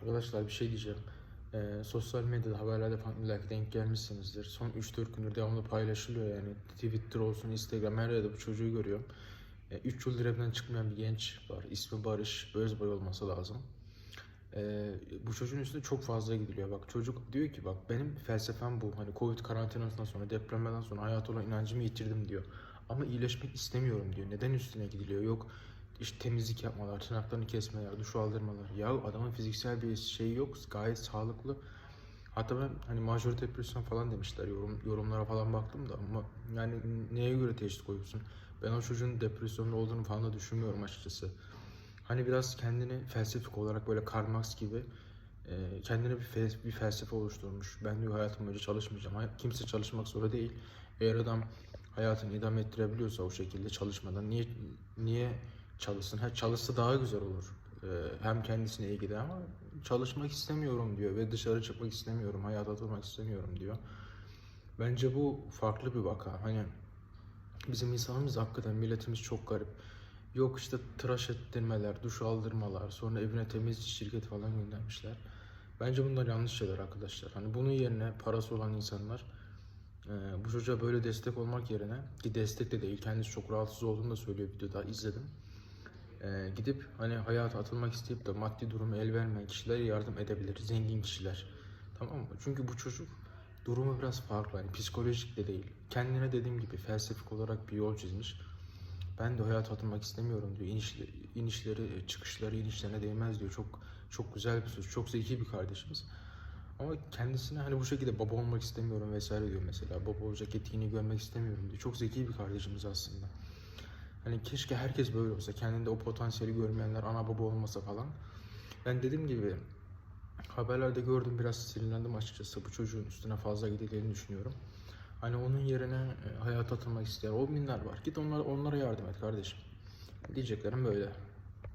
Arkadaşlar bir şey diyeceğim. Ee, sosyal medyada haberlerde falan illa ki denk gelmişsinizdir. Son 3-4 gündür devamlı paylaşılıyor yani. Twitter olsun, Instagram her yerde bu çocuğu görüyorum. 3 yıldır evden çıkmayan bir genç var. İsmi Barış Özbay olması lazım. Ee, bu çocuğun üstüne çok fazla gidiliyor. Bak çocuk diyor ki bak benim felsefem bu. Hani Covid karantinasından sonra depremden sonra hayata olan inancımı yitirdim diyor. Ama iyileşmek istemiyorum diyor. Neden üstüne gidiliyor? Yok işte temizlik yapmalar, tırnaklarını kesmeler, duş aldırmalar. Ya adamın fiziksel bir şeyi yok. Gayet sağlıklı. Hatta ben hani majör depresyon falan demişler yorum, yorumlara falan baktım da ama yani neye göre teşhis koyuyorsun? Ben o çocuğun depresyonda olduğunu falan da düşünmüyorum açıkçası. Hani biraz kendini felsefik olarak böyle Karl Marx gibi e, kendine bir, fel- bir felsefe oluşturmuş. Ben diyor hayatım boyunca çalışmayacağım. Kimse çalışmak zorunda değil. Eğer adam hayatını idame ettirebiliyorsa o şekilde çalışmadan niye niye çalışsın? Ha, çalışsa daha güzel olur. E, hem kendisine iyi gider ama çalışmak istemiyorum diyor ve dışarı çıkmak istemiyorum, hayata atılmak istemiyorum diyor. Bence bu farklı bir vaka. Hani bizim insanımız hakikaten milletimiz çok garip. Yok işte tıraş ettirmeler, duş aldırmalar, sonra evine temizlik şirketi falan göndermişler. Bence bunlar yanlış şeyler arkadaşlar. Hani bunun yerine parası olan insanlar e, bu çocuğa böyle destek olmak yerine ki destek de değil kendisi çok rahatsız olduğunu da söylüyor videoda izledim. E, gidip hani hayata atılmak isteyip de maddi durumu el vermeyen kişilere yardım edebilir. Zengin kişiler. Tamam mı? Çünkü bu çocuk durumu biraz farklı. Hani psikolojik de değil. Kendine dediğim gibi felsefik olarak bir yol çizmiş. Ben de hayata atılmak istemiyorum diyor. İnişli, inişleri, çıkışları inişlerine değmez diyor. Çok çok güzel bir söz. Çok zeki bir kardeşimiz. Ama kendisine hani bu şekilde baba olmak istemiyorum vesaire diyor mesela. Baba olacak etiğini görmek istemiyorum diyor. Çok zeki bir kardeşimiz aslında. Hani keşke herkes böyle olsa. Kendinde o potansiyeli görmeyenler ana baba olmasa falan. Ben dediğim gibi haberlerde gördüm biraz sinirlendim açıkçası. Bu çocuğun üstüne fazla gidildiğini düşünüyorum. Hani onun yerine e, hayata atılmak isteyen o minler var. Git onlara, onlara yardım et kardeşim. Diyeceklerim böyle.